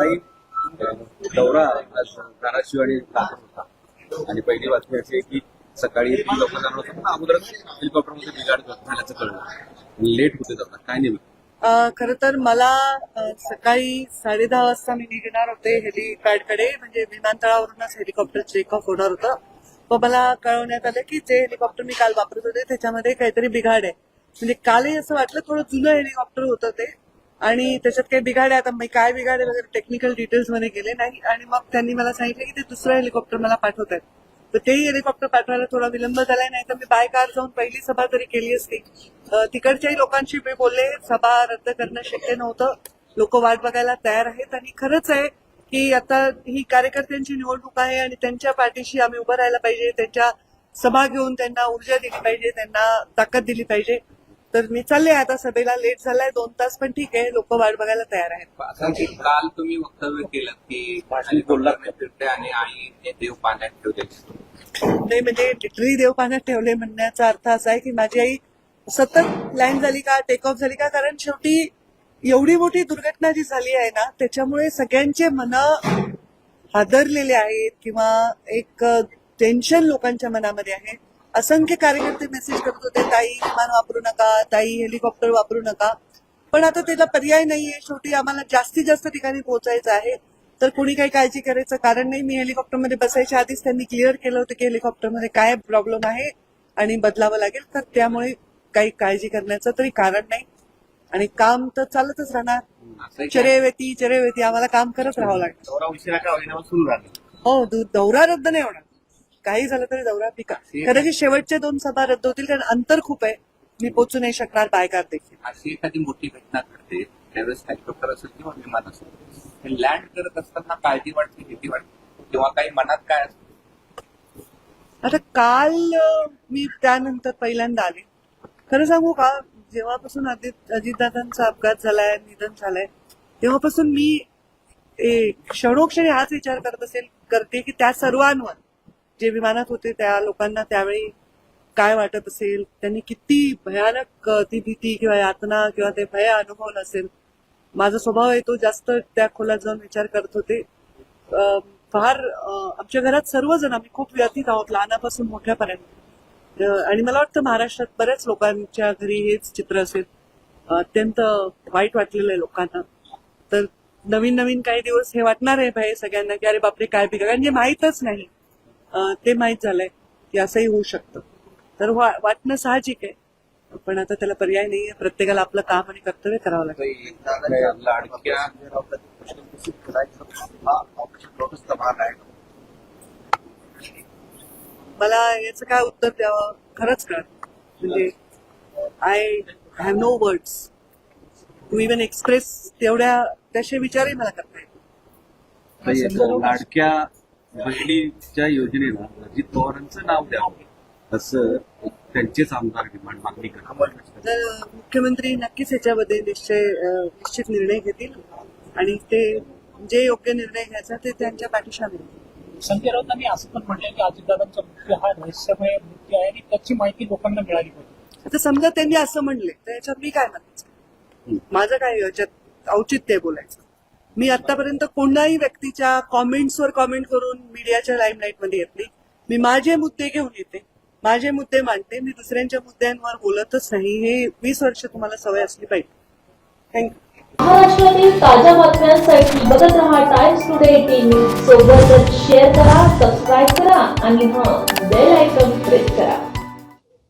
ताई दौरा धाराशिव आणि होता. आणि पहिली बातमी अशी आहे की सकाळी तीन लोक जाणार होतं पण अगोदरच हेलिकॉप्टरमध्ये बिघाड झाल्याचं कळलं. लेट होते जातात? काय नेमकं? खर तर मला सकाळी साडे दहा वाजता मी निघणार होते हेलिपॅडकडे म्हणजे विमानतळावरूनच हेलिकॉप्टर चेक ऑफ होणार होतं. व मला कळवण्यात आलं की जे हेलिकॉप्टर मी काल वापरत होते त्याच्यामध्ये काहीतरी बिघाड आहे. म्हणजे कालही असं वाटलं थोडं जुनं हेलिकॉप्टर होतं ते आणि त्याच्यात काही बिघाड आहे. आता मी काय बिघाड आहे वगैरे टेक्निकल डिटेल्समध्ये गेले नाही. आणि मग त्यांनी मला सांगितलं की ते दुसरं हेलिकॉप्टर मला पाठवत आहेत तर तेही हेलिकॉप्टर पाठवायला थोडा विलंब झालाय. नाही तर मी बाय कार जाऊन पहिली सभा तरी केली असती. तिकडच्याही लोकांशी मी बोलले. सभा रद्द करणं शक्य नव्हतं. लोक वाट बघायला तयार आहेत. आणि खरंच आहे की आता ही कार्यकर्त्यांची निवडणूक आहे आणि त्यांच्या पाठीशी आम्ही उभं राहायला पाहिजे. त्यांच्या सभा घेऊन त्यांना ऊर्जा दिली पाहिजे. त्यांना ताकद दिली पाहिजे. तर मी चालले आता सभेला लेट झालाय दोन तास पण ठीक आहे लोक वाट बघायला तयार आहेत. असं की काल तुम्ही वक्तव्य केलं की भाषणी बोलला फिरते आणि आई देव पाण्यात ठेवते नाही म्हणजे लिटरली देव पाण्यात ठेवले म्हणण्याचा अर्थ असा आहे की माझी आई सतत लँड झाली का टेक ऑफ झाली का कारण शेवटी एवढी मोठी दुर्घटना जी झाली आहे ना त्याच्यामुळे सगळ्यांचे मन हादरलेले आहेत किंवा एक टेन्शन लोकांच्या मनामध्ये आहे. असंख्य कार्यकर्ते मेसेज करत होते ताई विमान वापरू नका ताई हेलिकॉप्टर वापरू नका. पण आता त्याला पर्याय नाहीये. शेवटी आम्हाला जास्तीत जास्त ठिकाणी पोहोचायचं आहे. तर कोणी काही काळजी करायचं कारण नाही. मी हेलिकॉप्टरमध्ये बसायच्या आधीच त्यांनी क्लिअर केलं होतं की हेलिकॉप्टरमध्ये काय प्रॉब्लेम आहे आणि बदलावं लागेल. तर त्यामुळे काही काळजी करण्याचं तरी कारण नाही. आणि काम तर चालतच राहणार. चरेवेती चरेवेती. आम्हाला काम करत राहावं लागेल हो दौरा रद्द नाही होणार. काही झालं तरी दौरा पिका खरं की शेवटचे दोन सभा रद्द होतील कारण अंतर खूप आहे. मी पोचू नाही शकणार बायकार देखील. अशी एखादी मोठी घटना घडते. त्यावेळेस हेलिकॉप्टर असेल किंवा विमान असेल लँड करत असताना काळजी वाटते भीती वाटते. किंवा काही मनात काय असतं? आता काल मी त्यानंतर पहिल्यांदा आले. खरं सांगू का जेव्हापासून अजित अजितदादांचा अपघात झालाय निधन झालंय तेव्हापासून मी क्षणोक्षणी हाच विचार करत असेल करते की त्या सर्वांवर. जे विमानात होते त्या लोकांना त्यावेळी काय वाटत असेल? त्यांनी किती भयानक ती भीती किंवा यातना किंवा ते भय अनुभवलं असेल? माझा स्वभाव आहे तो जास्त त्या खोलात जाऊन विचार करत होते. फार आमच्या घरात सर्वजण आम्ही खूप व्यथित आहोत लहानापासून मोठ्यापर्यंत. आणि मला वाटतं महाराष्ट्रात बऱ्याच लोकांच्या घरी हेच चित्र असेल. अत्यंत वाईट वाटलेलं आहे लोकांना. तर नवीन नवीन काही दिवस हे वाटणार आहे भय सगळ्यांना की अरे बापरे काय पिका कारण जे माहीतच नाही. ते माहीत झालंय की असंही होऊ शकतं. तर वाटणं साहजिक आहे. पण आता त्याला पर्याय नाहीये. प्रत्येकाला आपलं काम आणि कर्तव्य करावं लागेल मला याचं काय उत्तर द्यावं? खरंच कळ म्हणजे I have no words to even express तेवढ्या त्याचे विचारही मला करता येत लाडक्या बहिणीच्या योजनेला अजित पवारांचं नाव द्यावं असं त्यांचेच आमदार डिमांड मागणी तर मुख्यमंत्री नक्कीच याच्यामध्ये निश्चय निश्चित निर्णय घेतील आणि ते जे योग्य निर्णय घ्यायचा ते त्यांच्या पाठीशी. संजय राऊतांनी असं पण म्हटलंय की अजितदादांचा मृत्यू हा रहस्यमय मृत्यू आहे आणि त्याची माहिती लोकांना मिळाली पाहिजे. आता समजा त्यांनी असं म्हणले तर याच्यात मी काय म्हणायचं? माझं काय याच्यात औचित्य आहे बोलायचं? मी आतापर्यंत कोणाही व्यक्तीच्या कॉमेंट्सवर कॉमेंट करून मीडियाच्या लाईमलाईटमध्ये येत नाही. मी माझे मुद्दे घेऊन येते. माझे मुद्दे मांडते. मी दुसऱ्यांच्या मुद्द्यांवर बोलतच नाही. हे वीस वर्ष तुम्हाला सवय असली पाहिजे. थँक्यू महाराष्ट्रातील ताज्या बातम्यांसाठी बघत रहा टाइम्स टुडे टीव्ही सोबतच शेअर करा सबस्क्राईब करा आणि हा बेल आयकॉन